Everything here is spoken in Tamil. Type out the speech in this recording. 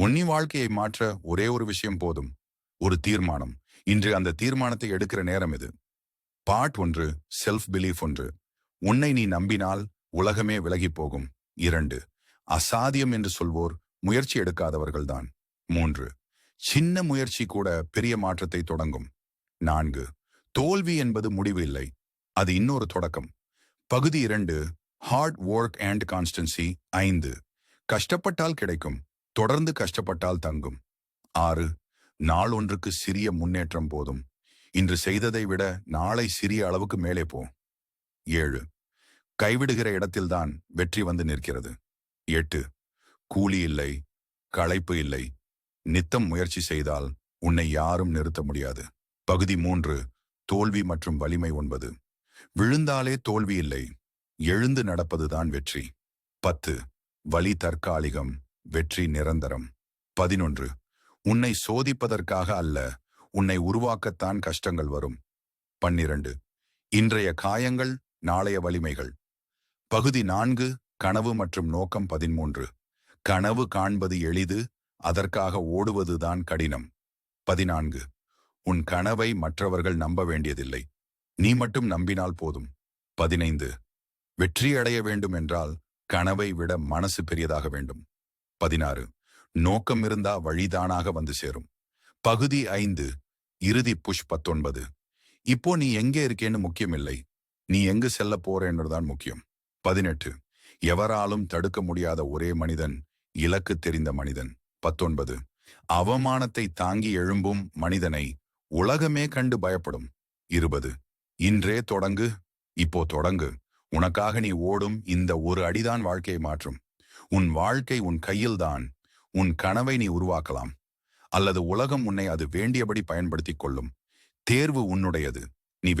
உன்னி வாழ்க்கையை மாற்ற ஒரே ஒரு விஷயம் போதும். ஒரு தீர்மானம். இன்று அந்த தீர்மானத்தை எடுக்கிற நேரம் இது. பாட் ஒன்று செல்ஃப் பிலீஃப் ஒன்று. உன்னை நீ நம்பினால் உலகமே விலகிப் போகும். இரண்டு அசாத்தியம் என்று சொல்வோர் முயற்சி எடுக்காதவர்கள்தான் மூன்று சின்ன முயற்சி கூட பெரிய மாற்றத்தை தொடங்கும். நான்கு தோல்வி என்பது முடிவு இல்லை. அது இன்னொரு தொடக்கம். பகுதி இரண்டு ஹார்ட் ஒர்க் அண்ட் கான்ஸ்டன்சி ஐந்து கஷ்டப்பட்டால் கிடைக்கும். தொடர்ந்து கஷ்டப்பட்டால் தங்கும். ஆறு நாள் ஒன்றுக்கு சிறிய முன்னேற்றம் போதும். இன்று செய்ததை விட நாளை சிறிய அளவுக்கு மேலே போ. ஏழு கைவிடுகிற இடத்தில்தான் வெற்றி வந்து நிற்கிறது. எட்டு கூலி இல்லை களைப்பு இல்லை. நித்தம் முயற்சி செய்தால் உன்னை யாரும் நிறுத்த முடியாது. பகுதி மூன்று தோல்வி மற்றும் வலிமை ஒன்பது. விழுந்தாலே தோல்வி இல்லை. எழுந்து நடப்பதுதான் வெற்றி. பத்து வலி தற்காலிகம். வெற்றி நிரந்தரம். பதினொன்று. உன்னை சோதிப்பதற்காக அல்ல உன்னை உருவாக்கத்தான் கஷ்டங்கள் வரும். பன்னிரண்டு. இன்றைய காயங்கள் நாளைய வலிமைகள். பகுதி நான்கு கனவு மற்றும் நோக்கம் பதிமூன்று. கனவு காண்பது எளிது அதற்காக ஓடுவதுதான் கடினம். பதினான்கு. உன் கனவை மற்றவர்கள் நம்ப வேண்டியதில்லை. நீ மட்டும் நம்பினால் போதும். பதினைந்து. வெற்றி அடைய வேண்டும் என்றால் கனவை விட மனசு பெரியதாக வேண்டும். பதினாறு. நோக்கம் இருந்தா வழிதானாக வந்து சேரும். பகுதி ஐந்து இறுதி புஷ் பத்தொன்பது. இப்போ நீ எங்கே இருக்கேன்னு முக்கியமில்லை. நீ எங்கு செல்ல போறேன்னு தான் முக்கியம். பதினெட்டு. எவராலும் தடுக்க முடியாத ஒரே மனிதன் இலக்கு தெரிந்த மனிதன். பத்தொன்பது. அவமானத்தை தாங்கி எழும்பும் மனிதனை உலகமே கண்டு பயப்படும். இருபது. இன்றே தொடங்கு இப்போ தொடங்கு. உனக்காக நீ ஓடும் இந்த ஒரு அடிதான் வாழ்க்கையை மாற்றும். உன் வாழ்க்கை உன் கையில்தான். உன் கனவை நீ உருவாக்கலாம். அல்லது உலகம் உன்னை அது வேண்டியபடி பயன்படுத்திக் கொள்ளும். தேர்வு உன்னுடையது. நீ